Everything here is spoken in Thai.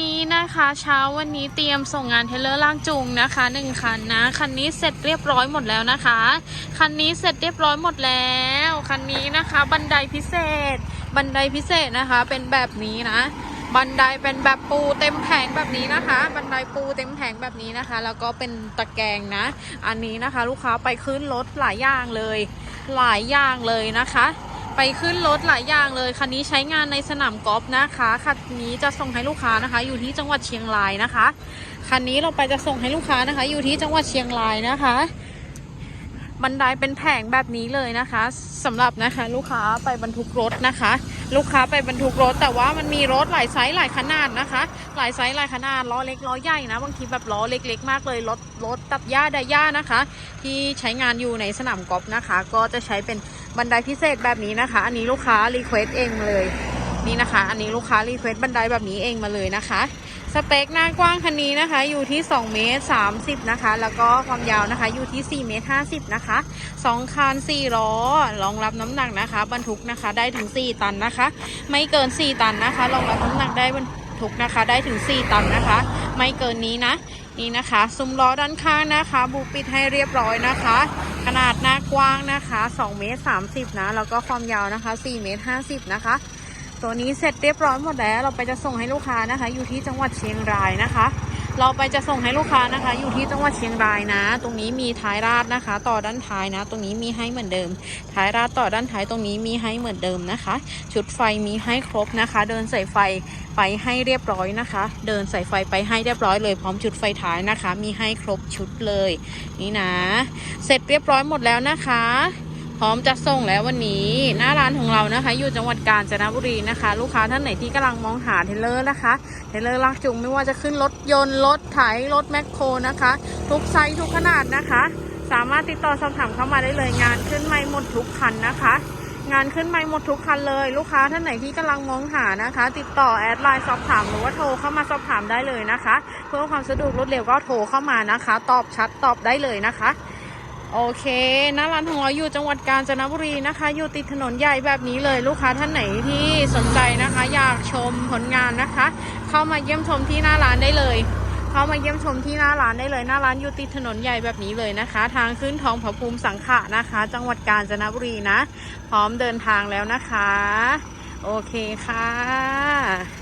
นี้นะคะเช้าวันนี้เตรียมส่งงานเทเลอร์ล่ากจูงนะคะหนึ่งคันนะคันนี้เสร็จเรียบร้อยหมดแล้วนะคะคันนี้เสร็จเรียบร้อยหมดแล้วคันนี้นะคะบันไดพิเศษ บันไดพิเศษนะคะ เป็นแบบนี้นะ บันไดเป็นแบบปูเต็มแผงแบบนี้นะคะ บันไดปูเต็มแผงแบบนี้นะคะ แล้วก็เป็นตะแกรงนะ อันนี้นะคะ ลูกค้าไปขึ้นรถหลายอย่างเลย หลายอย่างเลยนะคะ ไปขึ้นรถหลายอย่างเลย คันนี้ใช้งานในสนามกอล์ฟนะคะ คันนี้จะส่งให้ลูกค้านะคะ อยู่ที่จังหวัดเชียงรายนะคะ คันนี้เราไปจะส่งให้ลูกค้านะคะ อยู่ที่จังหวัดเชียงรายนะคะ บันไดเป็นแผงแบบนี้เลยนะคะสำหรับนะคะลูกค้าไปบรรทุกรถนะคะ ลูกค้าไปบรรทุกรถ แต่ว่ามันมีรถหลายไซส์หลายขนาดนะคะ หลายไซส์หลายขนาดล้อเล็กล้อใหญ่นะ บางทีแบบล้อเล็ก ๆ มากเลยรถรถตัดหญ้าไดหญ้านะคะ ที่ใช้งานอยู่ในสนามกอล์ฟนะคะ ก็จะใช้เป็น บันไดพิเศษแบบนี้นะคะ อันนี้ลูกค้ารีเควสเองเลยนี่นะคะ อันนี้ลูกค้ารีเควสบันไดแบบนี้เองมาเลยนะคะ สเปคหน้ากว้างคันนี้นะคะ อยู่ที่2เมตร30นะคะ แล้วก็ความยาวนะคะ อยู่ที่4เมตร50นะคะ2คัน4ล้อรองรับน้ำหนักนะคะ บรรทุกนะคะได้ถึง 4 ตันนะคะ ไม่เกิน 4 ตันนะคะรองรับน้ำหนักได้บรรทุกนะคะได้ถึง 4 ตันนะคะ ไม่เกินนี้นะนี่นะคะซุ้มล้อด้านข้างนะคะบูปิดให้เรียบร้อยนะคะ นาดหน้ากว้างนะคะ2เมตร30 นะ แล้วก็ความยาวนะคะ4เมตร50 นะคะ ตัวนี้เสร็จเรียบร้อยหมดแล้ว เราไปจะส่งให้ลูกค้านะคะ อยู่ที่จังหวัดเชียงรายนะคะ เราไปจะส่งให้ลูกค้านะคะ อยู่ที่จังหวัดเชียงรายนะ ตรงนี้มีท้ายราดนะคะ ต่อด้านท้ายนะ ตรงนี้มีให้เหมือนเดิม ท้ายราดต่อด้านท้ายตรงนี้มีให้เหมือนเดิมนะคะ ชุดไฟมีให้ครบนะคะ เดินใสายไฟไปให้เรียบร้อยนะคะ เดินใสายไฟไปให้เรียบร้อยเลยพร้อมชุดไฟท้ายนะคะ มีให้ครบชุดเลย นี่นะ เสร็จเรียบร้อยหมดแล้วนะคะ พร้อมจะส่งแล้ววันนี้ หน้าร้านของเรานะคะ อยู่จังหวัดกาญจนบุรีนะคะ ลูกค้าท่านไหนที่กำลังมองหาเทเลอร์นะคะเทเลอร์ลากจูงไม่ว่าจะขึ้นรถยนต์รถไถรถแมคโครนะคะ ทุกไซส์ทุกขนาดนะคะ สามารถติดต่อสอบถามเข้ามาได้เลยงานขึ้นไม่หมดทุกคันนะคะ งานขึ้นไม่หมดทุกคันเลย ลูกค้าท่านไหนที่กำลังมองหานะคะ ติดต่อแอดไลน์สอบถามหรือว่าโทรเข้ามาสอบถามได้เลยนะคะ เพื่อความสะดวกรวดเร็วก็โทรเข้ามานะคะ ตอบชัดตอบได้เลยนะคะ โอเคหน้าร้านของเราอยู่จังหวัดกาญจนบุรีนะคะ อยู่ติดถนนใหญ่แบบนี้เลยลูกค้าท่านไหนที่สนใจนะคะ อยากชมผลงานนะคะ เข้ามาเยี่ยมชมที่หน้าร้านได้เลย เข้ามาเยี่ยมชมที่หน้าร้านได้เลย หน้าร้านอยู่ติดถนนใหญ่แบบนี้เลยนะคะ ทางขึ้นทองผาภูมิสังขะนะคะ จังหวัดกาญจนบุรีนะ พร้อมเดินทางแล้วนะคะ โอเคค่ะ